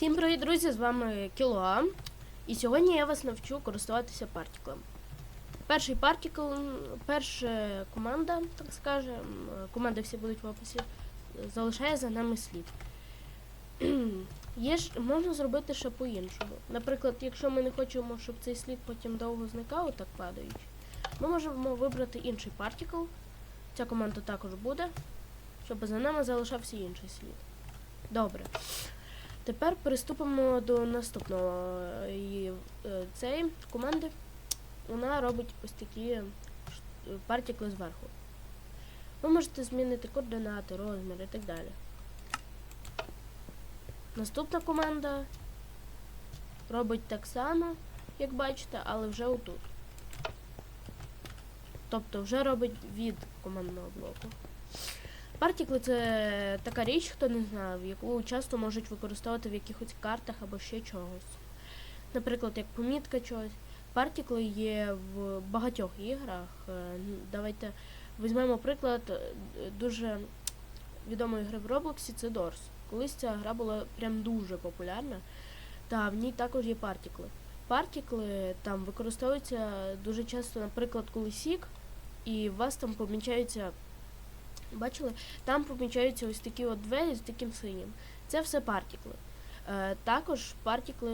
Всім привіт, друзі! З вами Кілоа. І сьогодні я вас навчу користуватися партіклем. Перший партікл, перша команда, так скажемо, команди всі будуть в описі, залишає за нами слід. Є ж, можна зробити ще по-іншому. Наприклад, якщо ми не хочемо, щоб цей слід потім довго зникав, так падаючи, ми можемо вибрати інший партікл. Ця команда також буде, щоб за нами залишався інший слід. Добре. Тепер приступимо до наступного. І, е, цієї команди вона робить ось такі партікли зверху. Ви можете змінити координати, розмір і так далі. Наступна команда робить так само, як бачите, але вже отут. Тобто вже робить від командного блоку. Партікли це така річ, хто не знав, яку часто можуть використовувати в якихось картах або ще чогось. Наприклад, як помітка чогось. Партікли є в багатьох іграх. Е, Давайте візьмемо приклад е, дуже відомої гри в Роблоксі це Doors. Колись ця гра була прям дуже популярна, та в ній також є партікли. Партікли там використовуються дуже часто, наприклад, коли сік, і у вас там помічаються Бачили? Там помічаються ось такі от двері з таким синім. Це все партікли. Е, також партікли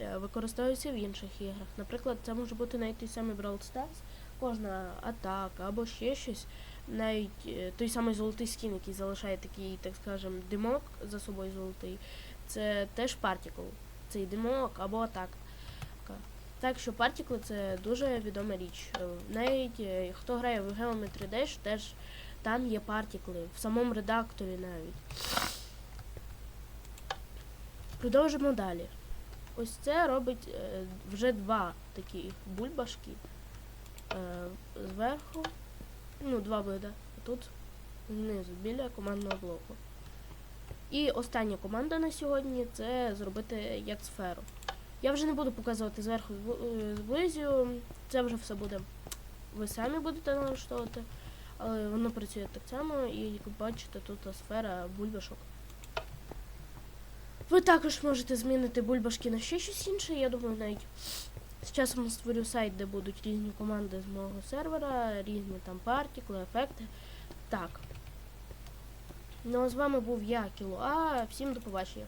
е, використовуються в інших іграх. Наприклад, це може бути навіть той самий Brawl Stars, кожна атака або ще щось. Навіть е, той самий золотий скін, який залишає такий, так скажем, димок за собою золотий. Це теж партікл. Цей димок або атака. Так що партікли це дуже відома річ. Навіть хто грає в Geometry Dash, теж там є партікли, в самому редакторі навіть. Продовжимо далі. Ось це робить е, вже два такі бульбашки. Е, зверху. Ну, два вида. А тут знизу, біля командного блоку. І остання команда на сьогодні це зробити як сферу. Я вже не буду показувати зверху зв- е. Це вже все буде. Ви самі будете налаштовувати. Але воно працює так само, і як ви бачите, тут сфера бульбашок. Ви також можете змінити бульбашки на ще щось інше. Я думаю, навіть з часом створю сайт, де будуть різні команди з мого сервера, різні там партікли, ефекти. Так. Ну а з вами був я, Кіло А. Всім до побачення.